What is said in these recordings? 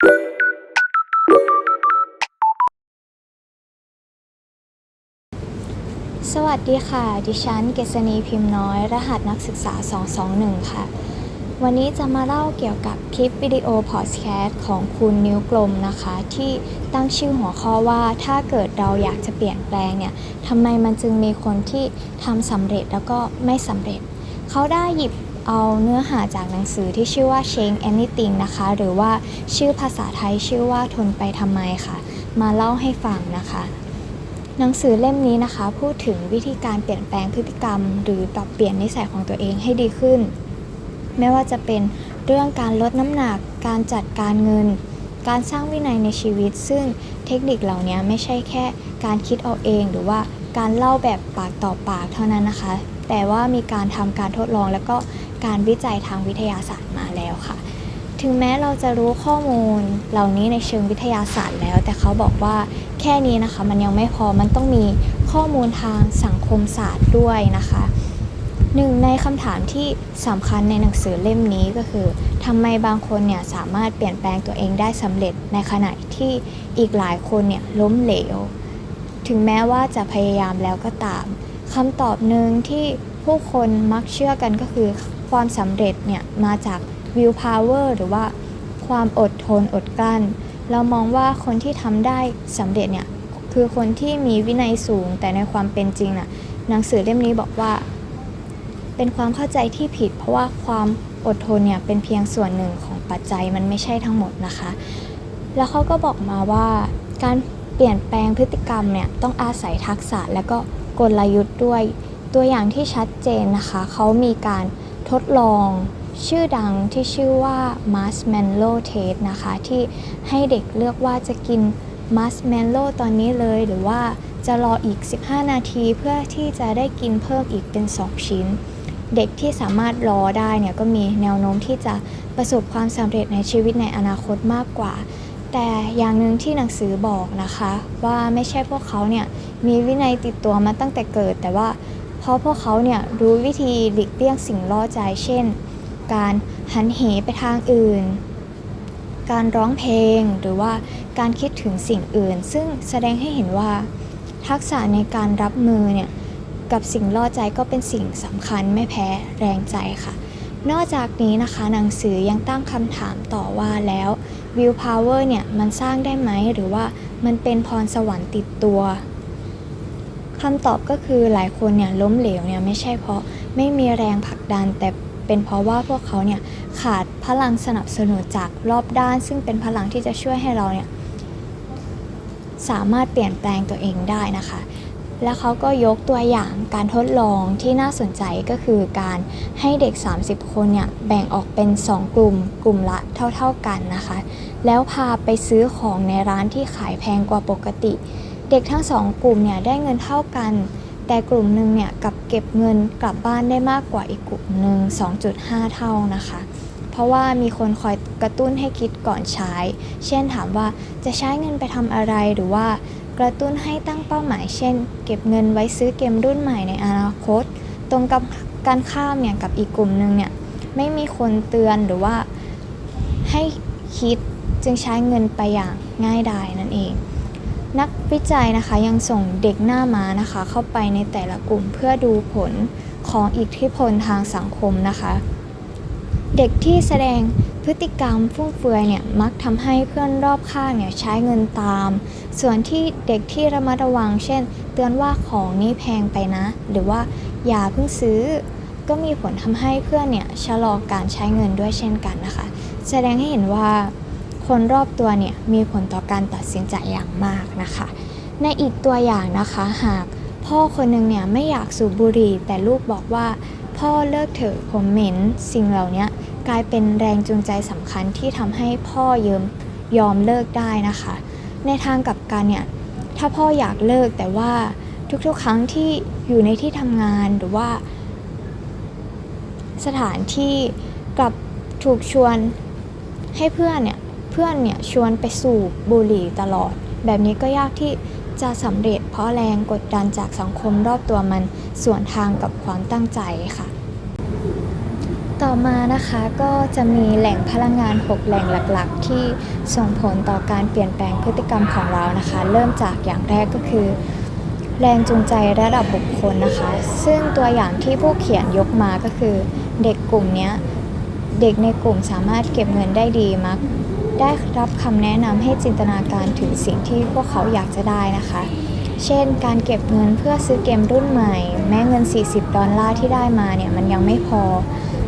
สวัสดีค่ะ ดิฉันเกษณีพิมพ์น้อย รหัสนักศึกษา 221 ค่ะ วันนี้จะมาเล่าเกี่ยวกับคลิปวิดีโอพอดแคสต์ของคุณนิ้วกลมนะคะ ที่ตั้งชื่อหัวข้อว่าถ้าเกิดเราอยากจะเปลี่ยนแปลงเนี่ยทำไมมันจึงมีคนที่ทำสำเร็จแล้วก็ไม่สำเร็จ เขาได้หยิบ เอาเนื้อหาจากหนังสือที่ชื่อว่า Change Anything นะคะ หรือว่าชื่อภาษาไทยชื่อว่าทนไปทำไมค่ะ มาเล่าให้ฟังนะคะ หนังสือเล่มนี้นะคะ พูดถึงวิธีการเปลี่ยนแปลงพฤติกรรม หรือปรับเปลี่ยนนิสัยของตัวเองให้ดีขึ้น ไม่ว่าจะเป็นเรื่องการลดน้ำหนัก การจัดการเงิน การสร้างวินัยในชีวิต ซึ่งเทคนิคเหล่านี้ไม่ใช่แค่การคิดเอาเอง หรือว่าการเล่าแบบปากต่อปากเท่านั้นนะคะ แต่ว่ามีการทำการทดลองแล้วก็ การวิจัยทางวิทยาศาสตร์มาแล้วค่ะ ถึงแม้เราจะรู้ข้อมูลเหล่านี้ในเชิงวิทยาศาสตร์แล้ว แต่เขาบอกว่าแค่นี้นะคะ มันยังไม่พอมันต้องมีข้อมูลทางสังคมศาสตร์ด้วยนะคะหนึ่งในคำถามที่สำคัญในหนังสือเล่มนี้ก็คือทำไมบางคนเนี่ยสามารถเปลี่ยนแปลงตัวเองได้สำเร็จในขณะที่อีกหลายคนเนี่ยล้มเหลว ถึงแม้ว่าจะพยายามแล้วก็ตามคำตอบหนึ่งที่ผู้คนมักเชื่อกันก็คือ ความสำเร็จเนี่ยมาจาก will power หรือว่าความอดทนอดกลั้น เรามองว่าคนที่ทำได้สำเร็จเนี่ยคือคนที่มีวินัยสูงแต่ในความเป็นจริงน่ะหนังสือเล่มนี้บอกว่า เป็นความเข้าใจที่ผิด เพราะว่าความอดทนเนี่ยเป็นเพียงส่วนหนึ่งของปัจจัยมันไม่ใช่ทั้งหมดนะคะ แล้วเขาก็บอกมาว่าการเปลี่ยนแปลงพฤติกรรมเนี่ยต้องอาศัยทักษะและก็กลยุทธ์ด้วย ตัวอย่างที่ชัดเจนนะคะ เขามีการ ทดลองชื่อดังที่ชื่อว่า Marshmallow Test นะคะ ที่ให้เด็กเลือกว่าจะกิน Marshmallow ตอนนี้เลยหรือว่าจะรออีก 15 นาทีเพื่อที่จะได้กินเพิ่มอีกเป็น 2 ชิ้น เด็กที่สามารถรอได้เนี่ยก็มีแนวโน้มที่จะประสบความสำเร็จในชีวิตในอนาคตมากกว่า แต่อย่างหนึ่งที่หนังสือบอกนะคะ ว่าไม่ใช่พวกเขาเนี่ยมีวินัยติดตัวมาตั้งแต่เกิด แต่ว่า ราะพวกเขาเนี่ยรู้วิธีหลีกเลี่ยงสิ่งล่อใจ เช่น การหันเหไปทางอื่น การร้องเพลงหรือว่าการคิดถึงสิ่งอื่น ซึ่งแสดงให้เห็นว่า ทักษะในการรับมือเนี่ยกับสิ่งล่อใจก็เป็นสิ่งสำคัญไม่แพ้แรงใจค่ะ นอกจากนี้นะคะหนังสือยังตั้งคำถามต่อว่าแล้ว will power เนี่ยมันสร้างได้ไหมหรือว่ามันเป็นพรสวรรค์ติดตัว คำตอบก็คือหลายคนเนี่ยล้มเหลวเนี่ยไม่ใช่เพราะไม่มีแรงผลักดัน แต่เป็นเพราะว่าพวกเขาเนี่ยขาดพลังสนับสนุนจากรอบด้าน ซึ่งเป็นพลังที่จะช่วยให้เราเนี่ยสามารถเปลี่ยนแปลงตัวเองได้นะคะ แล้วเขาก็ยกตัวอย่างการทดลองที่น่าสนใจก็คือการให้เด็ก 30 คนเนี่ยแบ่งออกเป็น 2 กลุ่ม กลุ่มละเท่า ๆกันนะคะ แล้วพาไปซื้อของในร้านที่ขายแพงกว่าปกติ เด็กทั้งสองกลุ่มเนี่ยได้เงินเท่ากัน แต่กลุ่มหนึ่งเนี่ยกลับเก็บเงินกลับบ้านได้มากกว่าอีกกลุ่มหนึ่ง2.5 เท่านะคะ เพราะว่ามีคนคอยกระตุ้นให้คิดก่อนใช้ เช่นถามว่าจะใช้เงินไปทำอะไรหรือว่ากระตุ้นให้ตั้งเป้าหมาย เช่น เก็บเงินไว้ซื้อเกมรุ่นใหม่ในอนาคต ตรงกับการข้ามเนี่ยกับอีกกลุ่มหนึ่งเนี่ยไม่มีคนเตือนหรือว่าให้คิดจึงใช้เงินไปอย่างง่ายดายนั่นเอง นักวิจัยนะคะยังส่งเด็กหน้าม้านะคะ เข้าไปในแต่ละกลุ่มเพื่อดูผลของอิทธิพลทางสังคมนะคะ เด็กที่แสดงพฤติกรรมฟุ่มเฟือยเนี่ยมักทำให้เพื่อนรอบข้างเนี่ยใช้เงินตาม ส่วนที่เด็กที่ระมัดระวัง เช่น เตือนว่าของนี้แพงไปนะ หรือว่าอย่าเพิ่งซื้อ ก็มีผลทำให้เพื่อนเนี่ยชะลอการใช้เงินด้วยเช่นกันนะคะ แสดงให้เห็นว่า คนรอบตัวเนี่ยมีผลต่อการตัดสินใจอย่างมากนะคะ ในอีกตัวอย่างนะคะหากพ่อคนหนึ่งเนี่ยไม่อยากสูบบุหรี่ แต่ลูกบอกว่า พ่อเลิกเถอะผมเหม็นสิ่งเหล่านี้กลายเป็นแรงจูงใจสำคัญที่ทำให้พ่อเยิมยอมเลิกได้นะคะ ในทางกลับกันเนี่ยถ้าพ่ออยากเลิกแต่ว่าทุกๆ ครั้งที่อยู่ในที่ทำงานหรือว่า สถานที่กลับถูกชวนให้เพื่อนเนี่ย พื่อนเนี่ยชวนไปสูบบุหรี่ตลอด แบบนี้ก็ยากที่จะสำเร็จเพราะแรงกดดันจากสังคมรอบตัวมันส่วนทางกับความตั้งใจค่ะ ต่อมานะคะก็จะมีแหล่งพลังงาน 6 แหล่งหลักๆ ที่ส่งผลต่อการเปลี่ยนแปลงพฤติกรรมของเรานะคะ เริ่มจากอย่างแรกก็คือ แรงจูงใจระดับบุคคลนะคะ ซึ่งตัวอย่างที่ผู้เขียนยกมาก็คือ เด็กกลุ่มนี้เด็กในกลุ่มสามารถเก็บเงินได้ดีมัก ได้รับคำแนะนำให้จินตนาการถึงสิ่งที่พวกเขาอยากจะได้นะคะ เช่น การเก็บเงินเพื่อซื้อเกมรุ่นใหม่ แม้เงิน 40 ดอลลาร์ที่ได้มาเนี่ยมันยังไม่พอ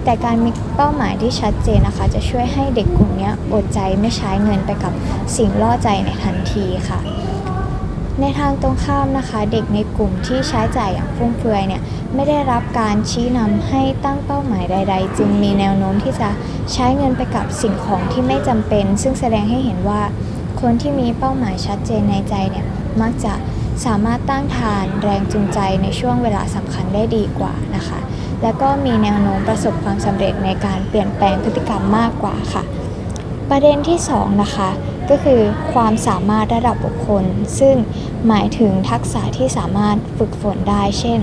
แต่การมีเป้าหมายที่ชัดเจนนะคะ จะช่วยให้เด็กกลุ่มนี้อดใจไม่ใช้เงินไปกับสิ่งล่อใจในทันทีค่ะ ในทางตรงข้ามนะคะ เด็กในกลุ่มที่ใช้จ่ายอย่างฟุ่มเฟือยเนี่ยไม่ได้รับการชี้นำให้ตั้งเป้าหมายใด ๆ จึงมีแนวโน้มที่จะใช้เงินไปกับสิ่งของที่ไม่จำเป็น ซึ่งแสดงให้เห็นว่าคนที่มีเป้าหมายชัดเจนในใจเนี่ยมักจะสามารถตั้งทานแรงจูงใจในช่วงเวลาสำคัญได้ดีกว่านะคะ แล้วก็มีแนวโน้มประสบความสำเร็จในการเปลี่ยนแปลงพฤติกรรมมากกว่าค่ะ ประเด็นที่สองนะคะ ก็คือความสามารถระดับบุคคล ซึ่งหมายถึงทักษะที่สามารถฝึกฝนได้ เช่น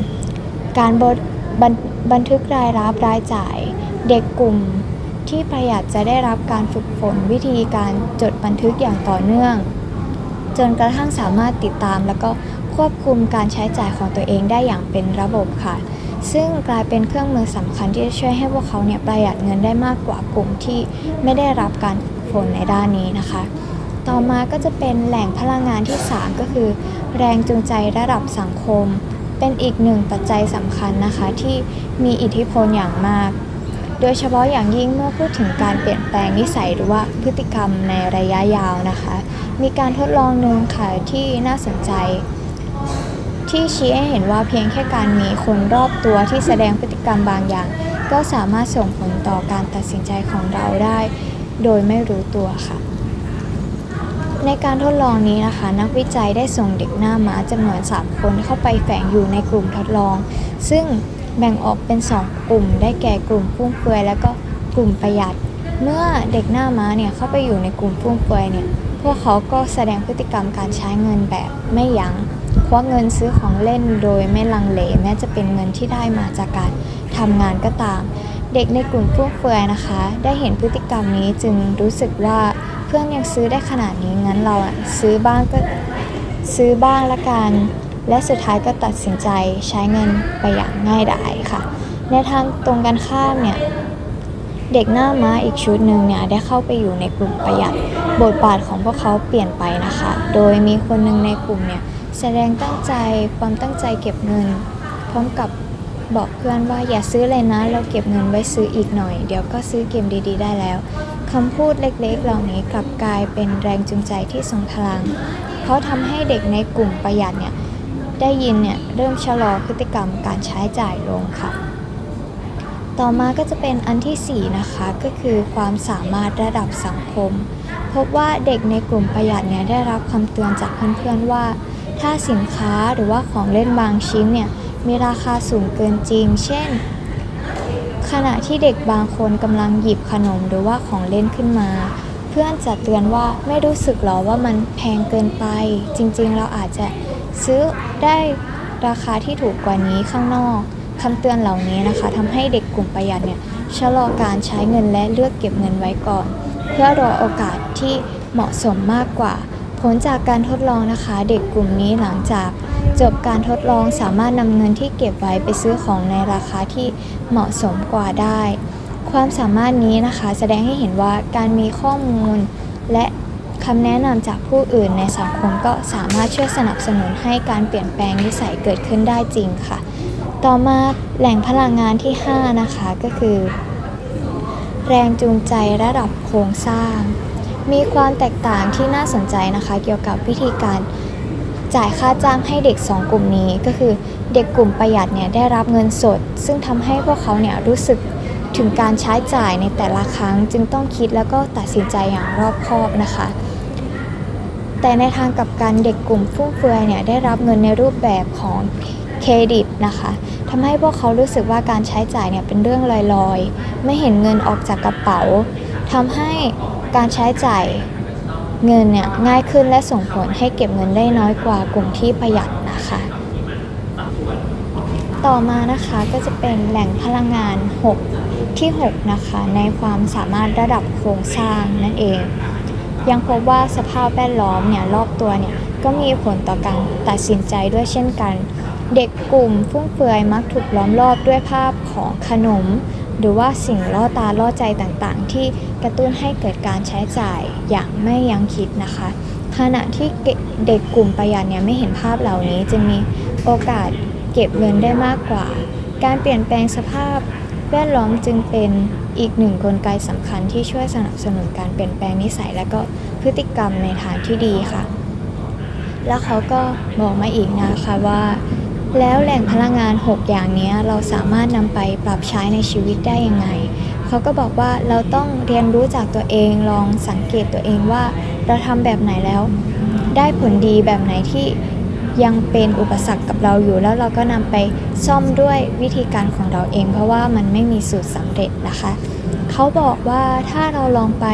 การบดบันบันทึกรายรับรายจ่าย เด็กกลุ่มที่ประหยัดจะได้รับการฝึกฝนวิธีการจดบันทึกอย่างต่อเนื่อง จนกระทั่งสามารถติดตามแล้วก็ควบคุมการใช้จ่ายของตัวเองได้อย่างเป็นระบบค่ะ ซึ่งกลายเป็นเครื่องมือสำคัญที่จะช่วยให้พวกเขาเนี่ยประหยัดเงินได้มากกว่ากลุ่มที่ไม่ได้รับการฝึกฝนในด้านนี้นะคะ ต่อมาก็จะเป็นแหล่งพลังงานที่ 3 ก็คือ แรงจูงใจระดับสังคม เป็นอีกหนึ่งปัจจัยสำคัญนะคะที่มีอิทธิพลอย่างมาก โดยเฉพาะอย่างยิ่งเมื่อพูดถึงการเปลี่ยนแปลงนิสัยหรือว่าพฤติกรรมในระยะยาวนะคะ มีการทดลองหนึ่งค่ะที่น่าสนใจ ที่ชี้ให้เห็นว่าเพียงแค่การมีคนรอบตัวที่แสดงพฤติกรรมบางอย่าง ก็สามารถส่งผลต่อการตัดสินใจของเราได้ โดยไม่รู้ตัวค่ะ ในการทดลองนี้นะคะ นักวิจัยได้ส่งเด็กหน้าม้าจำนวน 3 คนเข้าไปแฝงอยู่ในกลุ่มทดลอง ซึ่งแบ่งออกเป็น 2 กลุ่ม ได้แก่กลุ่มฟุ่มเฟือยและก็กลุ่มประหยัด เมื่อเด็กหน้าม้าเนี่ยเข้าไปอยู่ในกลุ่มฟุ่มเฟือยเนี่ยพวกเขาก็แสดงพฤติกรรมการใช้เงินแบบไม่ยัง้งควักเงินซื้อของเล่นโดยไม่ลังเลแม้จะเป็นเงินที่ได้มาจากการทำงานก็ตาม เด็กในกลุ่มฟุ่มเฟือยนะคะ ได้เห็นพฤติกรรมนี้จึงรู้สึกว่า เพื่อนยังซื้อได้ขนาดนี้งั้นเราอะซื้อบ้างก็ซื้อบ้างละกัน และสุดท้ายก็ตัดสินใจใช้เงินไปอย่างง่ายดายค่ะ ในทางตรงกันข้ามเนี่ยเด็กหน้าม้าอีกชุดหนึ่งเนี่ยได้เข้าไปอยู่ในกลุ่มประหยัด บทบาทของพวกเขาเปลี่ยนไปนะคะ โดยมีคนหนึ่งในกลุ่มเนี่ยแสดงตั้งใจความตั้งใจเก็บเงิน พร้อมกับบอกเพื่อนว่าอย่าซื้อเลยนะ เราเก็บเงินไว้ซื้ออีกหน่อย เดี๋ยวก็ซื้อเกมดี ๆ ได้แล้ว คำพูดเล็กๆ เหล่านี้กลับกลายเป็นแรงจูงใจที่ทรงพลัง เพราะทำให้เด็กในกลุ่มประหยัดเนี่ยได้ยินเนี่ยเริ่มชะลอพฤติกรรมการใช้จ่ายลงค่ะ ต่อมาก็จะเป็นอันที่ 4 นะคะก็คือความสามารถระดับสังคม พบว่าเด็กในกลุ่มประหยัดเนี่ยได้รับคำเตือนจากเพื่อนๆว่า ถ้าสินค้าหรือว่าของเล่นบางชิ้นเนี่ยมีราคาสูงเกินจริง เช่น ขณะที่เด็กบางคนกำลังหยิบขนมหรือว่าของเล่นขึ้นมา เพื่อนจะเตือนว่าไม่รู้สึกหรอว่ามันแพงเกินไป จริงๆ เราอาจจะซื้อได้ราคาที่ถูกกว่านี้ข้างนอกคำเตือนเหล่านี้นะคะทำให้เด็กกลุ่มประหยัดเนี่ยชะลอการใช้เงินและเลือกเก็บเงินไว้ก่อน เพื่อรอโอกาสที่เหมาะสมมากกว่า ผลจากการทดลองนะคะ เด็กกลุ่มนี้หลังจากจบการทดลองสามารถนำเงินที่เก็บไว้ไปซื้อของในราคาที่ เหมาะสมกว่าได้ ความสามารถนี้นะคะแสดงให้เห็นว่าการมีข้อมูลและคำแนะนำจากผู้อื่นในสังคมก็สามารถช่วยสนับสนุนให้การเปลี่ยนแปลงนิสัยเกิดขึ้นได้จริงค่ะ ต่อมาแหล่งพลังงานที่ 5 นะคะก็คือ แรงจูงใจระดับโครงสร้าง มีความแตกต่างที่น่าสนใจนะคะ เกี่ยวกับวิธีการ จ่ายค่าจ้างให้เด็ก 2 กลุ่มนี้ก็คือเด็กกลุ่มประหยัดเนี่ยได้รับเงินสด ซึ่งทำให้พวกเขาเนี่ยรู้สึกถึงการใช้จ่ายในแต่ละครั้ง จึงต้องคิดแล้วก็ตัดสินใจอย่างรอบคอบนะคะ แต่ในทางกับกันเด็กกลุ่มฟุ่มเฟือยเนี่ยได้รับเงินในรูปแบบของเครดิตนะคะทำให้พวกเขารู้สึกว่าการใช้จ่ายเนี่ยเป็นเรื่องลอยๆ ไม่เห็นเงินออกจากกระเป๋าทำให้การใช้จ่าย เงินเนี่ยง่ายขึ้นและส่งผลให้เก็บเงินได้น้อยกว่ากลุ่มที่ประหยัดนะคะ ต่อมานะคะก็จะเป็นแหล่งพลังงาน 6 ที่ 6 นะคะในความสามารถระดับโครงสร้างนั่นเอง ยังพบว่าสภาพแวดล้อมเนี่ยรอบตัวเนี่ยก็มีผลต่อการตัดสินใจด้วยเช่นกัน เด็กกลุ่มฟุ่มเฟือยมักถูกล้อมรอบด้วยภาพของขนม หรือว่าสิ่งล่อตาล่อใจต่างๆ ที่กระตุ้นให้เกิดการใช้จ่ายอย่างไม่ยั้งคิดนะคะ ขณะที่เด็กกลุ่มประหยัดเนี่ยไม่เห็นภาพเหล่านี้จะมีโอกาสเก็บเงินได้มากกว่า การเปลี่ยนแปลงสภาพแวดล้อมจึงเป็นอีกหนึ่งกลไกสำคัญที่ช่วยสนับสนุนการเปลี่ยนแปลงนิสัยและก็พฤติกรรมในทางที่ดีค่ะ แล้วเขาก็บอกมาอีกนะคะว่า แล้วแหล่งพลังงาน 6 อย่างนี้เราสามารถนำไปปรับใช้ในชีวิตได้ยังไง เขาก็บอกว่าเราต้องเรียนรู้จากตัวเองลองสังเกตตัวเองว่า เราทำแบบไหนแล้ว ได้ผลดีแบบไหนที่ยังเป็นอุปสรรคกับเราอยู่แล้วเราก็นำไปซ่อมด้วยวิธีการของเราเอง เพราะว่ามันไม่มีสูตรสำเร็จนะคะ เขาบอกว่าถ้าเราลองไป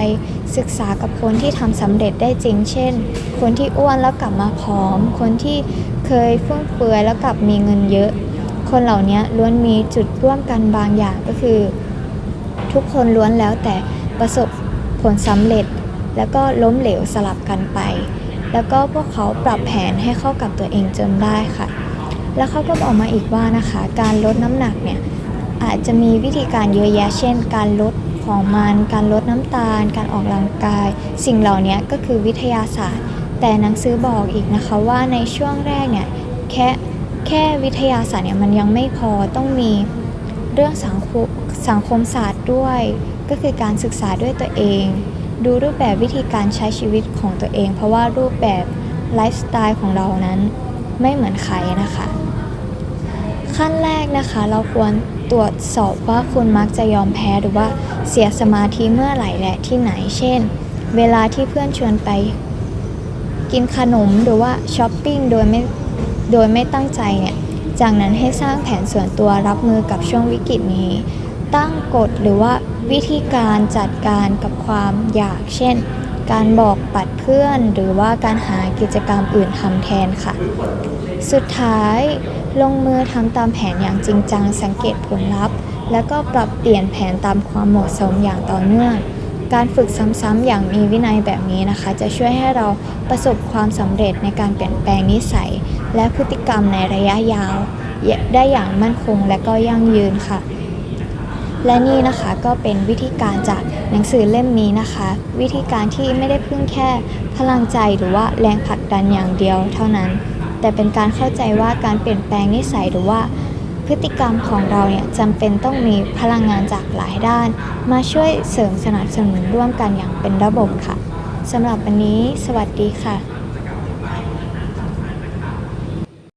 ศึกษากับคนที่ทำสำเร็จได้จริง เช่น คนที่อ้วนแล้วกลับมาผอม คนที่เคยฟุ่มเฟือยแล้วกลับมีเงินเยอะ คนเหล่านี้ล้วนมีจุดร่วมกันบางอย่างก็คือ ทุกคนล้วนแล้วแต่ประสบผลสำเร็จ แล้วก็ล้มเหลวสลับกันไป แล้วก็พวกเขาปรับแผนให้เข้ากับตัวเองจนได้ค่ะ แล้วเขาก็บอกมาอีกว่านะคะ การลดน้ำหนักเนี่ยอาจจะมีวิธีการเยอะแยะ เช่น การลด ของมัน การลดน้ำตาล การออกกำลังกาย สิ่งเหล่านี้ก็คือวิทยาศาสตร์ แต่หนังสือบอกอีกนะคะว่าในช่วงแรกเนี่ยแค่แค่วิทยาศาสตร์เนี่ยมันยังไม่พอต้องมีเรื่องสังคมสังคมศาสตร์ด้วย ก็คือการศึกษาด้วยตัวเอง ดูรูปแบบวิธีการใช้ชีวิตของตัวเอง เพราะว่ารูปแบบไลฟ์สไตล์ของเรานั้นไม่เหมือนใครนะคะ ขั้นแรกนะคะ เราควรตรวจสอบว่าคุณมักจะยอมแพ้หรือว่าเสียสมาธิเมื่อไหร่และที่ไหน เช่น เวลาที่เพื่อนชวนไป กินขนมหรือว่าช้อปปิ้งโดยไม่โดยไม่ตั้งใจเนี่ยจากนั้นให้สร้างแผนส่วนตัวรับมือกับช่วงวิกฤตนี้ ตั้งกฎหรือว่าวิธีการจัดการกับความอยาก เช่น การบอกปัดเพื่อน หรือว่าการหากิจกรรมอื่นทำแทนค่ะ สุดท้าย ลงมือทำตามแผนอย่างจริงจังสังเกตผลลัพธ์ แล้วก็ปรับเปลี่ยนแผนตามความเหมาะสมอย่างต่อเนื่อง การฝึกซ้ำๆอย่างมีวินัยแบบนี้นะคะ จะช่วยให้เราประสบความสำเร็จในการเปลี่ยนแปลงนิสัย และพฤติกรรมในระยะยาว ได้อย่างมั่นคงและก็ยั่งยืนค่ะ และนี่นะคะก็เป็นวิธีการจากหนังสือเล่มนี้นะคะ วิธีการที่ไม่ได้พึ่งแค่พลังใจหรือว่าแรงผลักดันอย่างเดียวเท่านั้น แต่เป็นการเข้าใจว่าการเปลี่ยนแปลงนิสัยหรือว่าพฤติกรรมของเราเนี่ยจำเป็นต้องมีพลังงานจากหลายด้าน มาช่วยเสริมสนับสนุนร่วมกันอย่างเป็นระบบค่ะสำหรับวันนี้ สวัสดีค่ะ